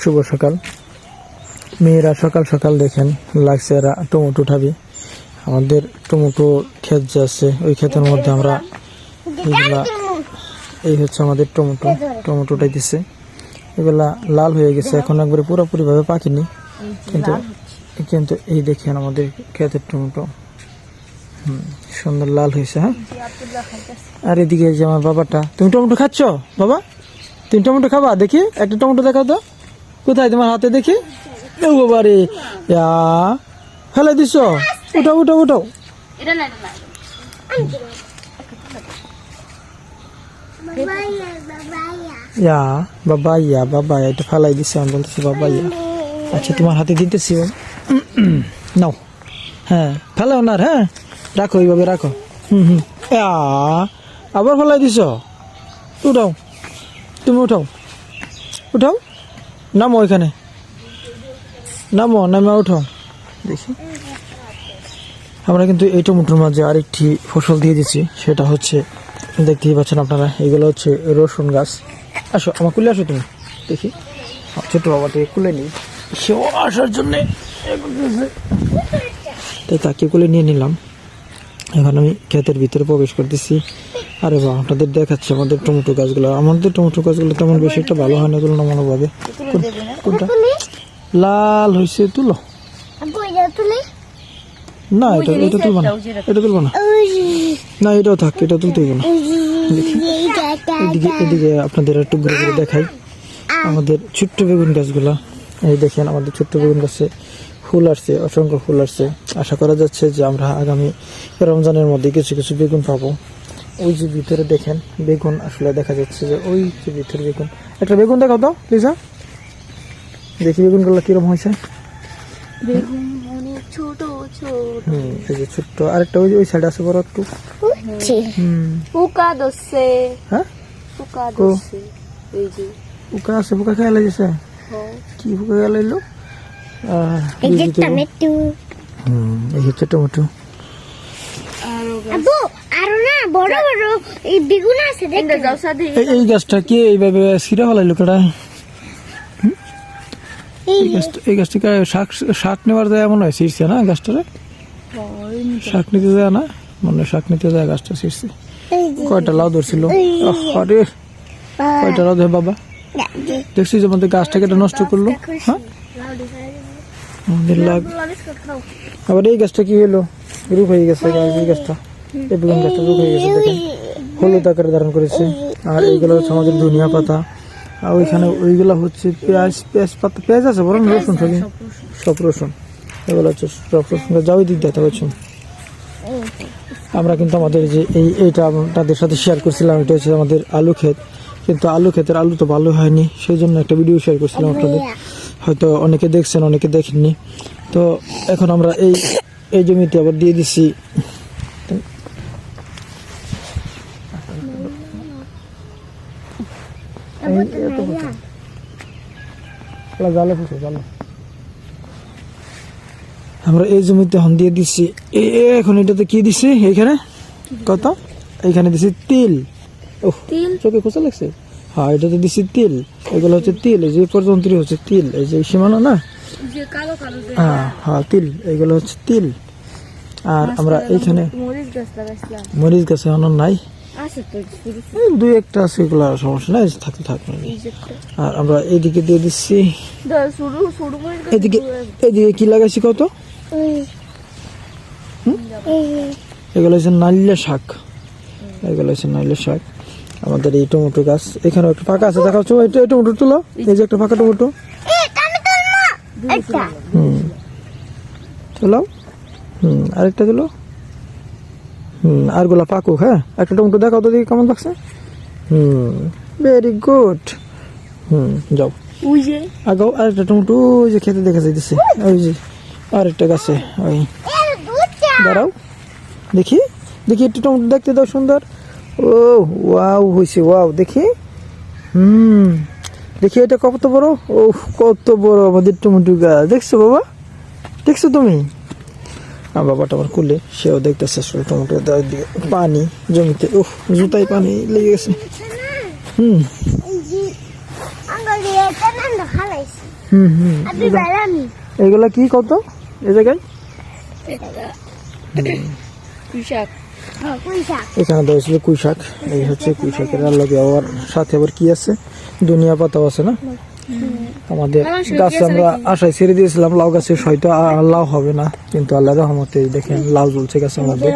শুভ সকাল। মেয়েরা সকাল সকাল দেখেন লাগছে এরা টমেটো উঠাবি। আমাদের টমেটো ক্ষেত যে আছে ওই ক্ষেতের মধ্যে আমরা এগুলা এই হচ্ছে আমাদের টমেটো। টমেটো উঠাইতেছে। এগুলা লাল হয়ে গেছে এখন একবারে পুরোপুরিভাবে পাকেনি। কিন্তু কিন্তু এই দেখেন আমাদের ক্ষেতের টমেটো। হুম, সুন্দর লাল হয়েছে হ্যাঁ? আর এদিকে যে আমার বাবাটা তুমি টমেটো খাচ্ছ? বাবা তুমি টমেটো খাবা? দেখি একটা টমেটো দেখাও তো। কোথায় তোমার হাতে দেখি? ও ইয়া, ফেলে দিছ? উঠাও উঠাও উঠাও। ইয়া বাবা এটা ফেলাই দিছে, আমি বাবা আচ্ছা তোমার হাতে নাও। হ্যাঁ হ্যাঁ? রাখো, এইভাবে রাখো। হুম হুম। আবার ফেলাই দিছ? উঠাও। তুমি উঠাও। উঠাও। নামো ওইখানে। নামো, নামে উঠাও দেখি। আমরা কিন্তু এই টমেটোর মাঝে আরেকটি ফসল দিয়ে দিচ্ছি, সেটা হচ্ছে, দেখতেই পাচ্ছেন আপনারা, এগুলো হচ্ছে রসুন গাছ। আসো, আমার কুলে আসো তুমি। দেখি। ছোট বাবাটিকে কুলে নিই। সেও আসার জন্যে তাই তাকে কুলে নিয়ে নিলাম। এখন আমি ক্ষেতের ভিতরে প্রবেশ করতেছি। আরে বা আপনাদের দেখাচ্ছে আমাদের টমেটো গাছগুলো। আমাদের টমেটো গাছগুলো তেমন বেশি একটা ভালো হয় না এগুলো তুলনামূলকভাবে কোন- কোনটা? লাল হয়েছে তুলো। না এটা এটা তুলবো না। এটা তুলবো না। না এটাও থাক এটা তুলতে হইব না। এদিকে এদিকে আপনাদের একটু ঘুরে ঘুরে দেখাই। আমাদের ছোট্ট বেগুন গাছগুলা। এই দেখেন আমাদের ছোট্ট বেগুন গাছে ফুল আসছে অসংখ্য ফুল আসছে। আশা করা যাচ্ছে যে আমরা আগামী রমজানের মধ্যে কিছু কিছু বেগুন পাবো। ওই যে ভিতরে দেখেন বেগুন আসলে দেখা যাচ্ছে যে ওই যে ভিতরে বেগুন। একটা বেগুন দেখাও তো লিজা দেখি বেগুনগুলো কিরম হয়েছে। বেগুন অনেক ছোট ছোট। হুম এই যে ছোট্ট। আরেকটা ওই ওই সাইড আছে বড় একটু। পোকা ধরছে। হ্যাঁ? পোকা ধরছে এই যে। পোকা আছে পোকা খেয়ে লাগছে? হ্যাঁ। কি পোকা খেয়ে লাগল বীজ দিতে হবে। হুম, এই হচ্ছে টমেটো। আরও আরও না বড় বড় এই বেগুন আছে দেখ এটা যাও সাথে এই এই গাছটা কি এইভাবে সিরা ফেলাইলো কেডা এই গাছটা এই গাছটা শাক শাক নেওয়ার যায় এমন হয় ছিঁড়ছে না গাছটারে? শাক নিতে যায় না? মনে হয় শাক নিতে যায় গাছটা ছিঁড়ছে। কয়টা লাউ ধরছিল? আহ, আরে কয়টা লাউ ধরে বাবা? দেখছি যে আমাদের গাছটাকে এটা নষ্ট করল? হ্যাঁ? আমাদের লাগ আবার এই গাছটা কি হলো? রূপ হয়ে গেছে এই গাছটা। এই বেগুন গাছটা রূপ হয়ে গেছে দেখেন। হলুদ আকারে ধারণ করেছে। আর এইগুলো হচ্ছে আমাদের ধনিয়া পাতা। আর ওইখানে ওইগুলো হচ্ছে পেঁয়াজ পেঁয়াজ পাতা পেঁয়াজ আছে বরং রসুন সবই সব রসুন। এগুলো হচ্ছে সব রসুন। যাওয়াই দিক দিতে পারছেন আমরা কিন্তু আমাদের যে এই এইটা তাদের সাথে শেয়ার করছিলাম এটা হচ্ছে আমাদের আলু ক্ষেত। কিন্তু আলু ক্ষেতের আলু তো ভালো হয়নি সেই জন্য একটা ভিডিও শেয়ার করছিলাম আপনাদের। হয়তো অনেকে দেখছেন অনেকে দেখেননি। তো এখন আমরা এই এই জমিতে আবার দিয়ে দিচ্ছি এই এত ফুটো। এলা জালে ফুটো, জালে। আমরা এই জমিতে হন দিয়ে এ এখন এটাতে কি দিছি? এখানে কত? এখানে দিছি তিল। তিল? চোখে খোঁচা লাগছে। হ্যাঁ এটাতে দিছি তিল। এগুলো হচ্ছে তিল। এই যে এই পর্যন্ত হচ্ছে তিল। এই যে সীমানা না? হ্যাঁ হ্যাঁ তিল। এগুলো হচ্ছে তিল। আর আমরা এইখানে মরিচ গাছ লাগাইছিলাম। মরিচ গাছে এখনও নাই। দুই একটা আছে এগুলো সমস্যা নাই থাকতে থাকবে। আর আমরা এইদিকে দিয়ে দিচ্ছি। এদিকে এদিকে কি লাগাইছি কত এগুলো হচ্ছে নাল্লা শাক। এগুলো হচ্ছে নাল্লা শাক। আমাদের এই টমেটো গাছ এখানে একটা ফাঁকা আছে দেখা হচ্ছে এটা এই টমেটো তুলো। এই যে একটা ফাঁকা টমেটো। হুম। তুলো। হুম আরেকটা তুলো। হুম আরগুলা পাকুক হ্যাঁ? একটা টমেটো দেখাও তো দেখি কেমন লাগছে। হুম ভেরি গুড হুম যাও। ওই যে। আগাও আরেকটা টমেটো ওই যে খেতে দেখা যাইতেছে। ওই যে আরেকটা গাছে ওই। দাঁড়াও দেখি দেখি একটু টমেটো দেখতে দাও সুন্দর। ও ওয়াও হয়েছে ওয়াও দেখি। হুম দেখি এটা কত বড়? ও কত বড় আমাদের টমেটো গাছ। দেখছ বাবা? দেখছ তুমি? বাবাটা আমার কুলে সেও দেখতেছে আসলে টমেটো দেওয়ার দিকে। পানি জমিতে উফ জুতায় পানি লেগে গেছে। হুম। হুম হুম। এগুলা কি কত? এই জায়গায়? এখানে দেওয়া ছিল কুই শাক এই হচ্ছে কুই শাকের আর লগে আবার সাথে আবার কি আছে? দুনিয়া পাতাও আছে না? আমাদের গাছে আমরা আশায় ছেড়ে দিয়েছিলাম লাউ গাছে হয়তো লাউ হবে না কিন্তু আল্লাহ রহমতে দেখেন লাউ জ্বলছে গাছের মধ্যে।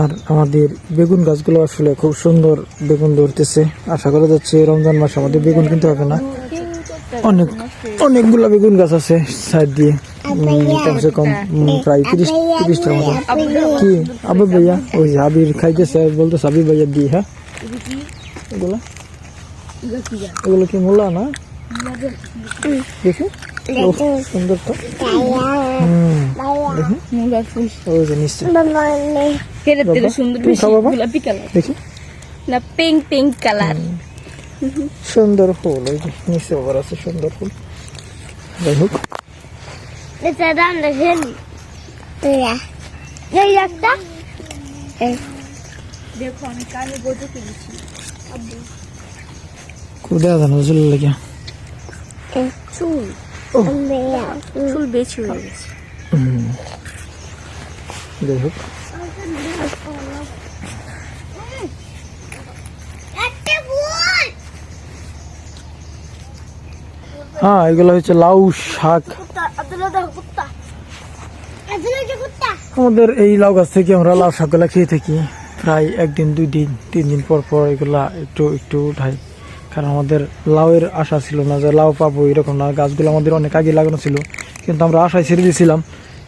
আর আমাদের বেগুন গাছগুলো আসলে খুব সুন্দর বেগুন ধরতেছে। আশা করা যাচ্ছে রমজান মাসে আমাদের বেগুন কিনতে হবে না। অনেক অনেকগুলো বেগুন গাছ আছে সাইড দিয়ে। কমসে কম প্রায় তিরিশ তিরিশটার মতো। কি? আবু ভাইয়া? ওই আবির খাইতেছে বলতেছে আবির ভাইয়া দিয়ে হ্যাঁ? এগুলো? এগুলো কি মূলা না? দেখি। সুন্দর তো না পিঙ্ক পিঙ্ক কালার সুন্দর ফুল ওই যে নিচে আবার আছে সুন্দর ফুল। যাই হোক। এটা দাম একটা। দেখো আমি কানে বোঝো কিনেছি। খুব দেখা জানো চলে। লাগে চুল চুল বেশি হয়ে গেছে। যাই হোক। হ্যাঁ এগুলো হচ্ছে লাউ শাক। আমাদের এই লাউ গাছ থেকে আমরা লাউ শাকগুলা খেয়ে থাকি। প্রায় একদিন দুই দিন তিন দিন পর পর এগুলা একটু একটু উঠাই। কারণ আমাদের লাউয়ের আশা ছিল না যে লাউ পাবো, এরকম না। গাছগুলো আমাদের অনেক আগে লাগানো ছিল, কিন্তু আমরা আশায় ছেড়ে দিয়েছিলাম।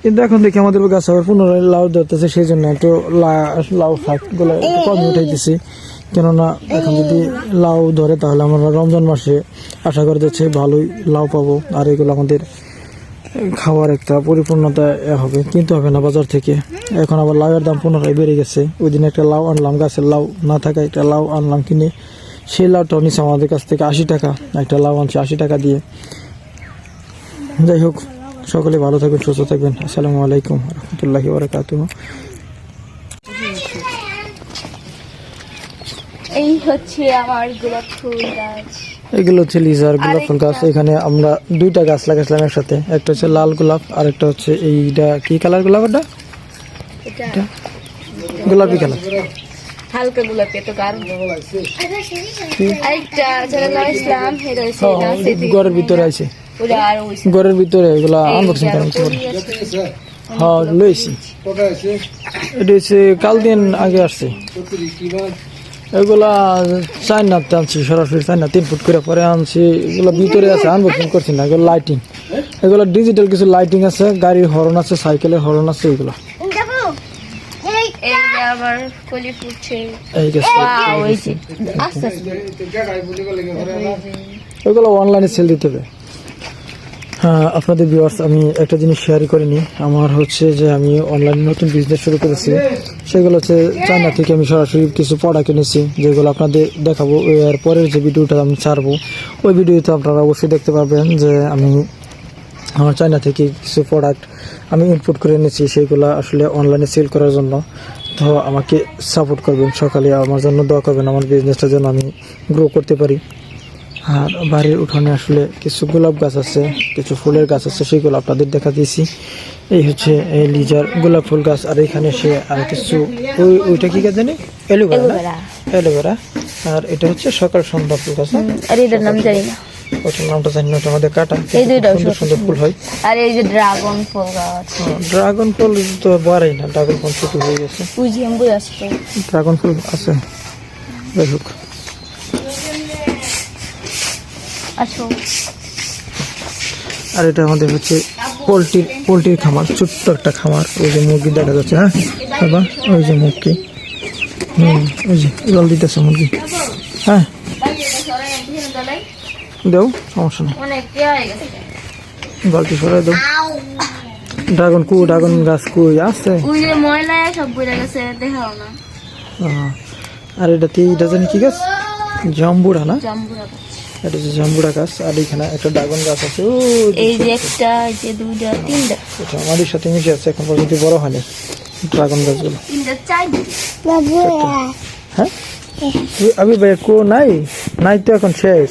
কিন্তু এখন দেখি আমাদের গাছ আবার পুনরায় লাউ ধরতেছে সেই জন্য একটু লাউ শাকগুলো একটু কম উঠাইতেছি। কেননা এখন যদি লাউ ধরে, তাহলে আমরা রমজান মাসে আশা করে যাচ্ছে ভালোই লাউ পাবো, আর এগুলো আমাদের খাওয়ার একটা পরিপূর্ণতা হবে। কিনতে হবে না বাজার থেকে। এখন আবার লাউয়ের দাম পুনরায় বেড়ে গেছে। ওই দিন একটা লাউ আনলাম, গাছের লাউ না থাকা একটা লাউ আনলাম কিনে। সেই লাউটাও নিচ্ছে আমাদের কাছ থেকে আশি টাকা একটা লাউ আনছে আশি টাকা দিয়ে। যাই হোক সকলে ভালো থাকবেন সুস্থ থাকবেন। আসসালামু আলাইকুম রহমতুল্লাহি বারাকাতুহ এই হচ্ছে আমার গোলাপ ফুল গাছ। এগুলো হচ্ছে লিজার গোলাপ ফুল গাছ। এখানে আমরা দুইটা গাছ লাগাইছিলাম একসাথে। একটা হচ্ছে লাল গোলাপ আর একটা হচ্ছে এইটা কি কালার গোলাপ এটা গোলাপি কালার। হালকা গোলাপি এত গাঢ় আরেকটা যারা লাগাইছিলাম এটা হচ্ছে এটা ঘরের ভিতরে আছে। ঘরের ভিতরে এগুলা আনবক্সিং করা হচ্ছে। হ্যাঁ লইছি এটা হচ্ছে কাল দিন আগে আসছে। এগুলা চাইনাতে আনছি সরাসরি চাইনা তিন ফুট করে পরে আনছি। এগুলো ভিতরে আছে আনবক্সিং করছি না এগুলো লাইটিং এগুলো ডিজিটাল কিছু লাইটিং আছে গাড়ির হরন আছে সাইকেলের হরন আছে এগুলো। আবার কলি ফুটছে। এই গেছে ওয়াও এই যে আস্তে আস্তে। এগুলো অনলাইনে সেল দিতে হবে। হ্যাঁ আপনাদের ভিউয়ার্স আমি একটা জিনিস শেয়ার করিনি। আমার হচ্ছে যে আমি অনলাইনে নতুন বিজনেস শুরু করেছি। সেগুলো হচ্ছে চায়না থেকে আমি সরাসরি কিছু প্রোডাক্ট এনেছি যেগুলো আপনাদের দেখাবো। এর পরের যে ভিডিওটা আমি ছাড়বো ওই ভিডিওতে আপনারা অবশ্যই দেখতে পারবেন যে আমি আমার চায়না থেকে কিছু প্রোডাক্ট আমি ইনপুট করে এনেছি। সেইগুলো আসলে অনলাইনে সেল করার জন্য। তো আমাকে সাপোর্ট করবেন সকালে আমার জন্য দোয়া করবেন আমার বিজনেসটা যেন আমি গ্রো করতে পারি। আর বাড়ির উঠানে আসলে কিছু গোলাপ গাছ আছে কিছু ফুলের গাছ আছে সেগুলো আপনাদের দেখা দিয়েছি। এই হচ্ছে এই লিজার গোলাপ ফুল গাছ আর এখানে সে আর কিছু ওই ওইটা কি গাছ জানি? Aloe vera aloe vera. এলোভেরা আর এটা হচ্ছে সকাল সন্ধ্যা ফুল গাছ আর এটার নাম জানি না। ওটার নামটা জানি না ওটা আমাদের কাটা। এই সুন্দর সুন্দর ফুল হয়। আর এই যে ড্রাগন ফল গাছ। ড্রাগন ফল তো বাড়াই না ড্রাগন ফল ছোট হয়ে গেছে। বুঝি আমি বুঝে ড্রাগন ফল আছে। যাই হোক। আর এটা আমাদের হচ্ছে পোলট্রির পোলট্রির খামার ছোট্ট একটা খামার। ওই যে মুরগি দেখা যাচ্ছে হ্যাঁ? বাবা ওই যে মুরগি। হুম ওই যে জল দিতেছে মুরগি। হ্যাঁ? দেও সমস্যা নেই। বালতি সরাই দাও। ড্রাগন কু ড্রাগন গাছ কুই আছে? ওই যে ময়লা সব বইরা গেছে দেখাও না। আহ, আর এটা জানি কি গাছ? জাম্বুড়া না? এটা হচ্ছে জাম্বুড়া গাছ আর এখানে একটা ড্রাগন গাছ আছে। ও এই যে একটা এই যে দুইটা তিনটা। এটা আমাদের সাথে মিশে আছে এখন পর্যন্ত বড় হয়নি ড্রাগন গাছগুলো। তিনটা হ্যাঁ? আমি ভাই কো নাই? নাই তো এখন শেষ।